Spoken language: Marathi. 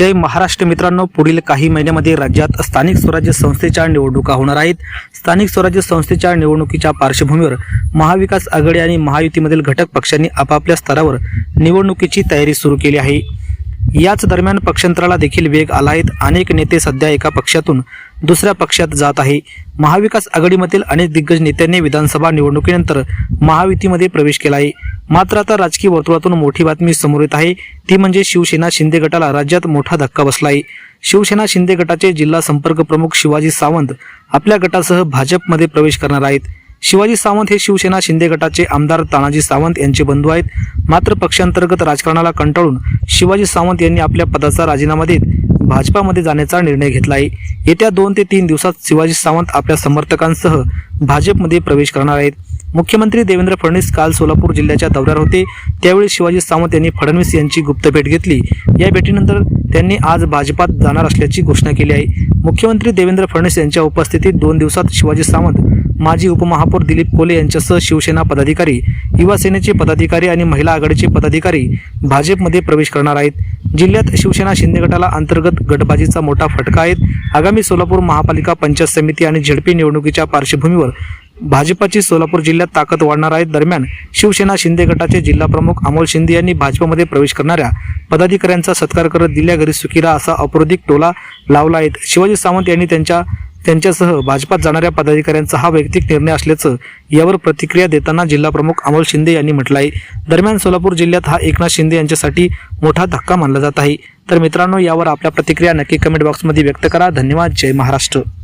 जय महाराष्ट्र मित्रांनो पुढील काही महिन्यामध्ये राज्यात स्थानिक स्वराज्य संस्थेच्या निवडणुका होणार आहेत. स्थानिक स्वराज्य संस्थेच्या निवडणुकीच्या पार्श्वभूमीवर महाविकास आघाडी आणि महायुतीमधील घटक पक्षांनी आपापल्या स्तरावर निवडणुकीची तयारी सुरू केली आहे. याच दरम्यान पक्षांतराला देखील वेग आला आहेत अनेक नेते सध्या एका पक्षातून दुसऱ्या पक्षात जात आहे. महाविकास आघाडीमधील अनेक दिग्गज नेत्यांनी विधानसभा निवडणुकीनंतर महायुतीमध्ये प्रवेश केला आहे. मात्र आता राजकीय वर्तुळातून मोठी बातमी समोर येत आहे. ती म्हणजे शिवसेना शिंदे गटाला राज्यात मोठा धक्का बसला आहे शिवसेना शिंदे गटाचे जिल्हा संपर्क प्रमुख शिवाजी सावंत आपल्या गटासह भाजपमध्ये प्रवेश करणार आहेत. शिवाजी सावंत हे शिवसेना शिंदे गटाचे आमदार तानाजी सावंत यांचे बंधू आहेत. मात्र पक्षांतर्गत राजकारणाला कंटाळून शिवाजी सावंत यांनी आपल्या पदाचा राजीनामा देत भाजपामध्ये जाण्याचा निर्णय घेतला आहे येत्या दोन ते तीन दिवसात शिवाजी सावंत आपल्या समर्थकांसह भाजपमध्ये प्रवेश करणार आहेत. मुख्यमंत्री देवेंद्र फडणवीस काल सोलापूर जिल्ह्याच्या दौऱ्यावर होते. त्यावेळी शिवाजी सावंत यांनी फडणवीस यांची गुप्त भेट घेतली. या भेटीनंतर त्यांनी आज भाजपात जाणार असल्याची घोषणा केली आहे. मुख्यमंत्री देवेंद्र फडणवीस यांच्या उपस्थितीत दोन दिवसात शिवाजी सावंत माजी उपमहापौर दिलीप कोले यांच्यासह शिवसेना पदाधिकारी युवा सेनेचे पदाधिकारी आणि महिला आघाडीचे पदाधिकारी भाजपमध्ये प्रवेश करणार आहेत. जिल्ह्यात शिवसेना शिंदे गटाला अंतर्गत गटबाजीचा मोठा फटका आहे. आगामी सोलापूर महापालिका पंचायत समिती आणि झेडपी निवडणुकीच्या पार्श्वभूमीवर भाजपाची सोलापूर जिल्ह्यात ताकद वाढणार आहे. दरम्यान शिवसेना शिंदे गटाचे जिल्हा प्रमुख अमोल शिंदे यांनी भाजपमध्ये प्रवेश करणाऱ्या पदाधिकाऱ्यांचा सत्कार करत दिल्या घरी सुकिरा असा अपरोधिक टोला लावला आहे. शिवाजी सावंत यांनी त्यांच्या त्यांच्यासह भाजपात जाणाऱ्या पदाधिकाऱ्यांचा हा वैयक्तिक निर्णय असल्याचं यावर प्रतिक्रिया देताना जिल्हा प्रमुख अमोल शिंदे यांनी म्हटलं आहे दरम्यान सोलापूर जिल्ह्यात हा एकनाथ शिंदे यांच्यासाठी मोठा धक्का मानला जात आहे. तर मित्रांनो यावर आपल्या प्रतिक्रिया नक्की कमेंट बॉक्समध्ये व्यक्त करा. धन्यवाद. जय महाराष्ट्र.